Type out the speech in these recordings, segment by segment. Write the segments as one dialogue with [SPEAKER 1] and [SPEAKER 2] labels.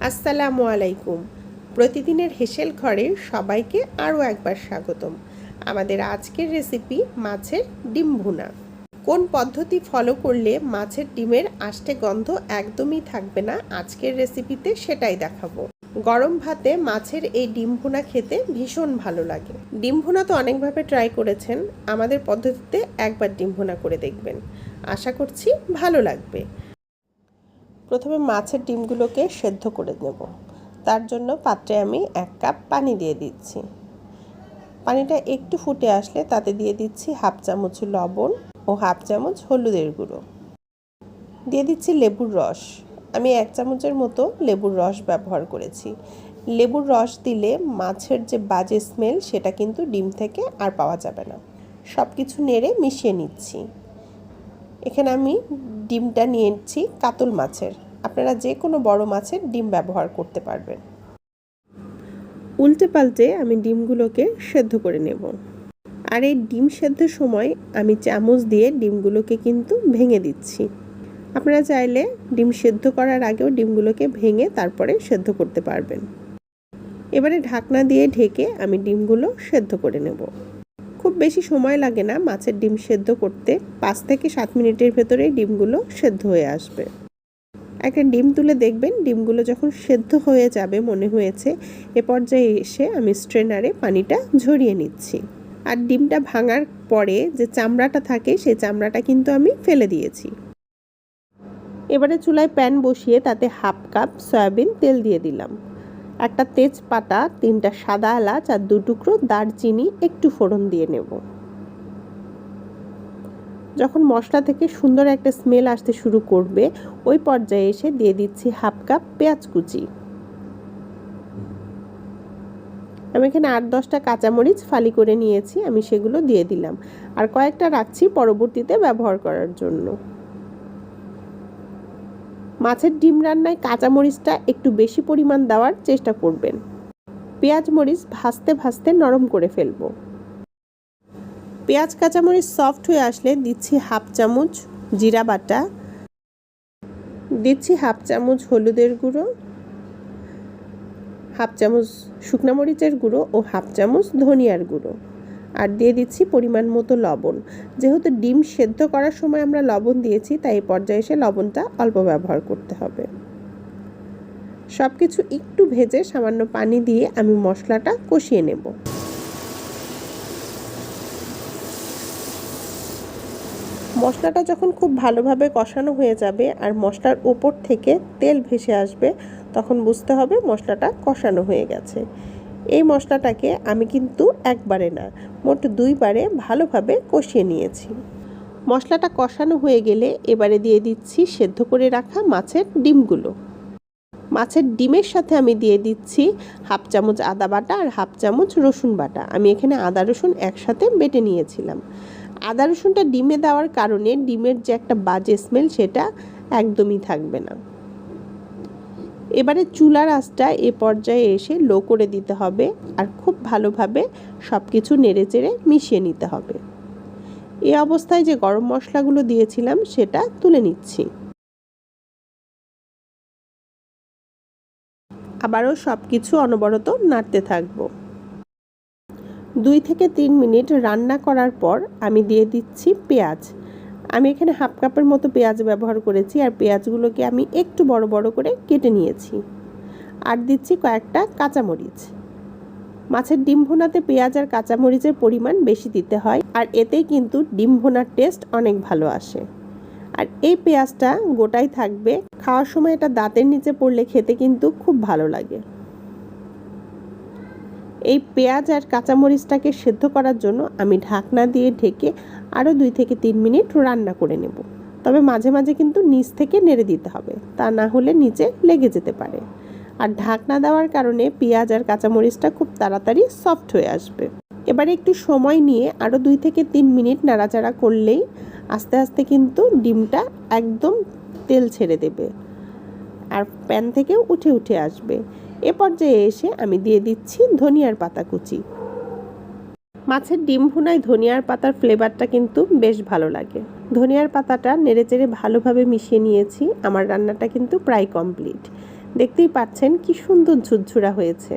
[SPEAKER 1] আসসালামু আলাইকুম। প্রতিদিনের হেসেল ঘরে সবাইকে আরও একবার স্বাগতম। আমাদের আজকের রেসিপি মাছের ডিম ভুনা। কোন পদ্ধতি ফলো করলে মাছের ডিমের আষ্টে গন্ধ একদমই থাকবে না আজকের রেসিপিতে সেটাই দেখাবো। গরম ভাতে মাছের এই ডিম ভুনা খেতে ভীষণ ভালো লাগে। ডিম ভুনা তো অনেকভাবে ট্রাই করেছেন। আমাদের পদ্ধতিতে একবার ডিম ভুনা করে দেখবেন। আশা করছি ভালো লাগবে। প্রথমে মাছের ডিমগুলোকে সেদ্ধ করে নেব। তার জন্য পাত্রে আমি এক কাপ পানি দিয়ে দিচ্ছি। পানিটা একটু ফুটে আসলে তাতে দিয়ে দিচ্ছি হাফ চামচ লবণ ও হাফ চামচ হলুদের গুঁড়ো। দিয়ে দিচ্ছি লেবুর রস। আমি এক চামচের মতো লেবুর রস ব্যবহার করেছি। লেবুর রস দিলে মাছের যে বাজে স্মেল সেটা কিন্তু ডিম থেকে আর পাওয়া যাবে না। সব কিছু নেড়ে মিশিয়ে নিচ্ছি। এখানে আমি ডিমটা নিয়েছি কাতল মাছের। আপনারা যে কোনো বড় মাছের ডিম ব্যবহার করতে পারবেন। উল্টে পাল্টে আমি ডিমগুলোকে সেদ্ধ করে নেব। আর এই ডিম সেদ্ধর সময় আমি চামচ দিয়ে ডিমগুলোকে কিন্তু ভেঙে দিচ্ছি। আপনারা চাইলে ডিম সেদ্ধ করার আগেও ডিমগুলোকে ভেঙে তারপরে সেদ্ধ করতে পারবেন। এবারে ঢাকনা দিয়ে ঢেকে আমি ডিমগুলো সেদ্ধ করে নেব। খুব বেশি সময় লাগে না মাছের ডিম সেদ্ধ করতে, পাঁচ থেকে সাত মিনিটের ভেতরেই ডিমগুলো সেদ্ধ হয়ে আসবে। একটা ডিম তুলে দেখবেন, ডিমগুলো যখন সেদ্ধ হয়ে যাবে মনে হয়েছে, এ পর্যায়ে এসে আমি স্ট্রেনারে পানিটা ঝরিয়ে নিচ্ছি। আর ডিমটা ভাঙার পরে যে চামড়াটা থাকে সেই চামড়াটা কিন্তু আমি ফেলে দিয়েছি। এবারে চুলায় প্যান বসিয়ে তাতে হাফ কাপ সয়াবিন তেল দিয়ে দিলাম। একটা তেজপাতা, তিনটা সাদা এলাচ আর দু টুকরো দারচিনি একটু ফোড়ন দিয়ে নেব। যখন মশলা থেকে সুন্দর একটা স্মেল আসতে শুরু করবে, ওই পর্যায়ে এসে দিয়ে দিচ্ছি হাফ কাপ পেঁয়াজ কুচি। আমি এখানে আট দশটা কাঁচামরিচ ফালি করে নিয়েছি, আমি সেগুলো দিয়ে দিলাম। আর কয়েকটা রাখছি পরবর্তীতে ব্যবহার করার জন্য। মাছের ডিম রান্নায় কাঁচামরিচটা একটু বেশি পরিমাণ দেওয়ার চেষ্টা করবেন। পেঁয়াজ মরিচ ভাজতে ভাজতে নরম করে ফেলব। পেঁয়াজ কাঁচামরিচ সফট হয়ে আসলে দিচ্ছি হাফ চামচ জিরা বাটা। দিচ্ছি হাফ চামচ হলুদের গুঁড়ো, হাফ চামচ শুকনো মরিচের গুঁড়ো ও হাফ চামচ ধনিয়ার গুঁড়ো। আর দিয়ে দিচ্ছি পরিমাণ মতো লবণ। যেহেতু ডিম সেদ্ধ করার সময় আমরা লবণ দিয়েছি, তাই পর্যায়ে এসে লবণটা অল্প ব্যবহার করতে হবে। সব কিছু একটু ভেজে সামান্য পানি দিয়ে আমি মশলাটা কষিয়ে নেব। মশলাটা যখন খুব ভালোভাবে কষানো হয়ে যাবে আর মশলার ওপর থেকে তেল ভেসে আসবে, তখন বুঝতে হবে মশলাটা কষানো হয়ে গেছে। এই মশলাটাকে আমি কিন্তু একবারে না, মোট দুইবারে ভালোভাবে কষিয়ে নিয়েছি। মশলাটা কষানো হয়ে গেলে এবারে দিয়ে দিচ্ছি সেদ্ধ করে রাখা মাছের ডিমগুলো। মাছের ডিমের সাথে আমি দিয়ে দিচ্ছি হাফ চামচ আদা বাটা আর হাফ চামচ রসুন বাটা। আমি এখানে আদা রসুন একসাথে বেটে নিয়েছিলাম। আদা রসুনটা ডিমে দেওয়ার কারণে ডিমের যে একটা বাজে স্মেল সেটা একদমই থাকবে না। এবারে চুলার আঁচটা এ পর্যায়ে এসে লো করে দিতে হবে আর খুব ভালোভাবে সব কিছু নেড়ে চেড়ে মিশিয়ে নিতে হবে। এ অবস্থায় যে গরম মশলাগুলো দিয়েছিলাম সেটা তুলে নিচ্ছি। আবারও সব কিছু অনবরত নাড়তে থাকব। দুই থেকে তিন মিনিট রান্না করার পর আমি দিয়ে দিচ্ছি পেঁয়াজ। আমি এখানে হাফ কাপের মতো পেঁয়াজ ব্যবহার করেছি আর পেঁয়াজগুলোকে আমি একটু বড় বড় করে কেটে নিয়েছি। আর দিচ্ছি কয়েকটা কাঁচামরিচ। মাছের ডিম ভোনাতে পেঁয়াজ আর কাঁচামরিচের পরিমাণ বেশি দিতে হয় আর এতেই কিন্তু ডিম ভোনার টেস্ট অনেক ভালো আসে। আর এই পেঁয়াজটা গোটাই থাকবে। খাওয়ার সময় এটা দাঁতের নিচে পড়লে খেতে কিন্তু খুব ভালো লাগে। এই পেঁয়াজ আর কাঁচামরিচটাকে সেদ্ধ করার জন্য আমি ঢাকনা দিয়ে ঢেকে আরও দুই থেকে তিন মিনিট রান্না করে নেব। তবে মাঝে মাঝে কিন্তু নিচ থেকে নেড়ে দিতে হবে, তা না হলে নিচে লেগে যেতে পারে। আর ঢাকনা দেওয়ার কারণে পেঁয়াজ আর কাঁচামরিচটা খুব তাড়াতাড়ি সফট হয়ে আসবে। এবারে একটু সময় নিয়ে আরও দুই থেকে তিন মিনিট নাড়াচাড়া করলেই আস্তে আস্তে কিন্তু ডিমটা একদম তেল ছেড়ে দেবে। আর প্যান থেকেও উঠে উঠে আসবে। এ পর্যায়ে এসে আমি দিয়ে দিচ্ছি ধনিয়ার পাতা কুচি। মাছের ডিম ভুনায় ধনিয়ার পাতার ফ্লেভারটা কিন্তু বেশ ভালো লাগে। ধনিয়ার পাতাটা নেড়েচেড়ে ভালোভাবে মিশিয়ে নিয়েছি, আমার রান্নাটা কিন্তু প্রায় কমপ্লিট। দেখতেই পাচ্ছেন কি সুন্দর ঝুরঝুরা হয়েছে।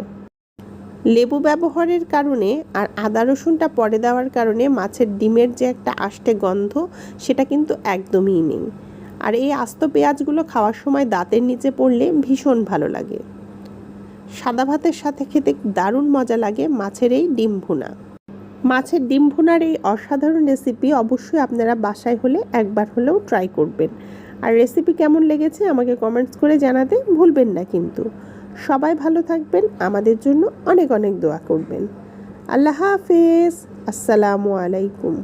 [SPEAKER 1] লেবু ব্যবহারের কারণে আর আদা রসুনটা পরে দেওয়ার কারণে মাছের ডিমের যে একটা আষ্টে গন্ধ, সেটা কিন্তু একদমই নেই। আর এই আস্ত পেঁয়াজগুলো খাওয়ার সময় দাঁতের নিচে পড়লে ভীষণ ভালো লাগে। সাদা ভাতের সাথে খেতে দারুণ মজা লাগে মাছের এই ডিম ভুনা। মাছের ডিম ভুনার এই অসাধারণ রেসিপি অবশ্যই আপনারা বাসায় হলে একবার হলেও ট্রাই করবেন। আর রেসিপি কেমন লেগেছে আমাকে কমেন্টস করে জানাতে ভুলবেন না কিন্তু। সবাই ভালো থাকবেন, আমাদের জন্য অনেক অনেক দোয়া করবেন। আল্লাহ হাফেজ, আসসালামু আলাইকুম।